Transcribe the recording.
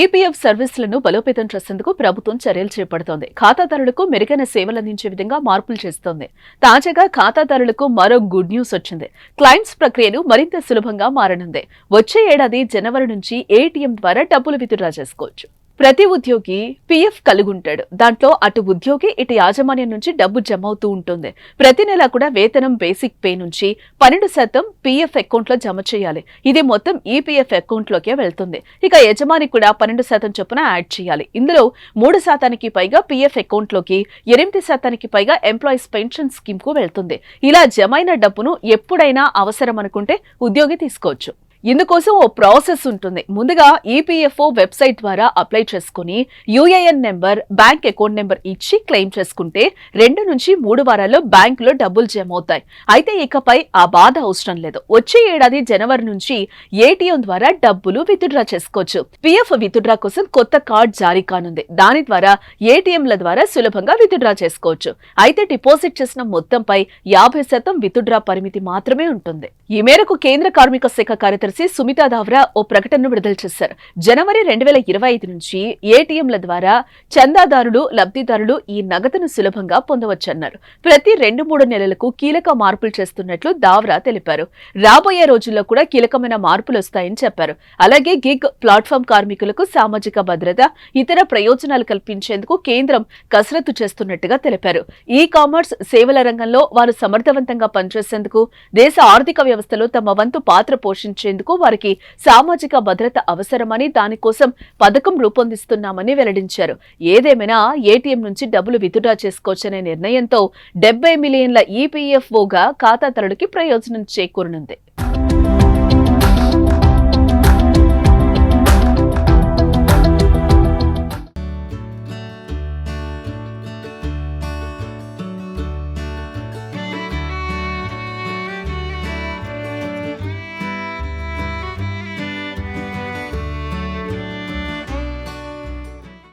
EPF సర్వీసులను బలోపేతం చేసేందుకు ప్రభుత్వం చర్యలు చేపడుతోంది. ఖాతాదారులకు మెరుగైన సేవలు అందించే విధంగా మార్పులు చేస్తోంది. తాజాగా ఖాతాదారులకు మరో గుడ్ న్యూస్ వచ్చింది. క్లయింట్స్ ప్రక్రియను మరింత సులభంగా మారనుంది. వచ్చే ఏడాది జనవరి నుంచి ఏటీఎం ద్వారా డబ్బులు విత్డ్రా చేసుకోవచ్చు. ప్రతి ఉద్యోగి పీఎఫ్ కలిగి ఉంటాడు దాంట్లో అటు ఉద్యోగి ఇటు యాజమాన్యం నుంచి డబ్బు జమ అవుతూ ఉంటుంది. ప్రతి నెల కూడా వేతనం బేసిక్ పే నుంచి పన్నెండు శాతం పీఎఫ్ అకౌంట్లో జమ చేయాలి. ఇది మొత్తం ఈపీఎఫ్ అకౌంట్ లోకే వెళ్తుంది. ఇక యజమాని కూడా పన్నెండు శాతం చొప్పున యాడ్ చేయాలి. ఇందులో మూడు శాతానికి పైగా పీఎఫ్ అకౌంట్లోకి ఎనిమిది శాతానికి పైగా ఎంప్లాయీస్ పెన్షన్ స్కీమ్కు వెళ్తుంది. ఇలా జమైన డబ్బును ఎప్పుడైనా అవసరం అనుకుంటే ఉద్యోగి తీసుకోవచ్చు. ఇందుకోసం ఓ ప్రాసెస్ ఉంటుంది. ముందుగా ఈపీఎఫ్ఓ వెబ్సైట్ ద్వారా అప్లై చేసుకుని UAN number bank account number ఇచ్చి క్లెయిమ్ చేసుకుంటే రెండు నుంచి మూడు వారాల్లో బ్యాంకులో డబ్బులు జమ అవుతాయి. అయితే ఇకపై ఆ బాధ అవసరం లేదు. వచ్చే ఏడాది జనవరి నుంచి ఏటీఎం ద్వారా డబ్బులు విత్డ్రా చేసుకోవచ్చు. పిఎఫ్ విత్డ్రా కోసం కొత్త కార్డ్ జారీ కానుంది. దాని ద్వారా ఏటీఎంల ద్వారా సులభంగా విత్డ్రా చేసుకోవచ్చు. అయితే డిపాజిట్ చేసిన మొత్తంపై యాభై శాతం విత్డ్రా పరిమితి మాత్రమే ఉంటుంది. ఈ మేరకు కేంద్ర కార్మిక శాఖ కార్యదర్శి సుమితా దావ్రా ఓ ప్రకటనను విడుదల చేశారు. జనవరి రెండు వేల ఇరవై ఐదు నుంచి ఏటీఎంల ద్వారా చందాదారులు లబ్ధిదారులు ఈ నగదును సులభంగా పొందవచ్చన్నారు. ప్రతి రెండు మూడు నెలలకు కీలక మార్పులు చేస్తున్నట్లు దావ్రా తెలిపారు. రాబోయే రోజుల్లో కూడా కీలకమైన మార్పులు వస్తాయని చెప్పారు. అలాగే గిగ్ ప్లాట్ఫామ్ కార్మికులకు సామాజిక భద్రత ఇతర ప్రయోజనాలు కల్పించేందుకు కేంద్రం కసరత్తు చేస్తున్నట్టుగా తెలిపారు. ఈ కామర్స్ సేవల రంగంలో వారు సమర్థవంతంగా పనిచేసేందుకు దేశ ఆర్థిక వ్యవస్థలో తమ వంతు పాత్ర పోషించేందుకు వారికి సామాజిక భద్రత అవసరమని దానికోసం పథకం రూపొందిస్తున్నామని వెల్లడించారు. ఏదేమైనా ఏటీఎం నుంచి డబ్బులు విత్డ్రా చేసుకోవచ్చనే నిర్ణయంతో డెబ్బై మిలియన్ల ఈపీఎఫ్ఓగా ఖాతాదారుడికి ప్రయోజనం చేకూరనుంది.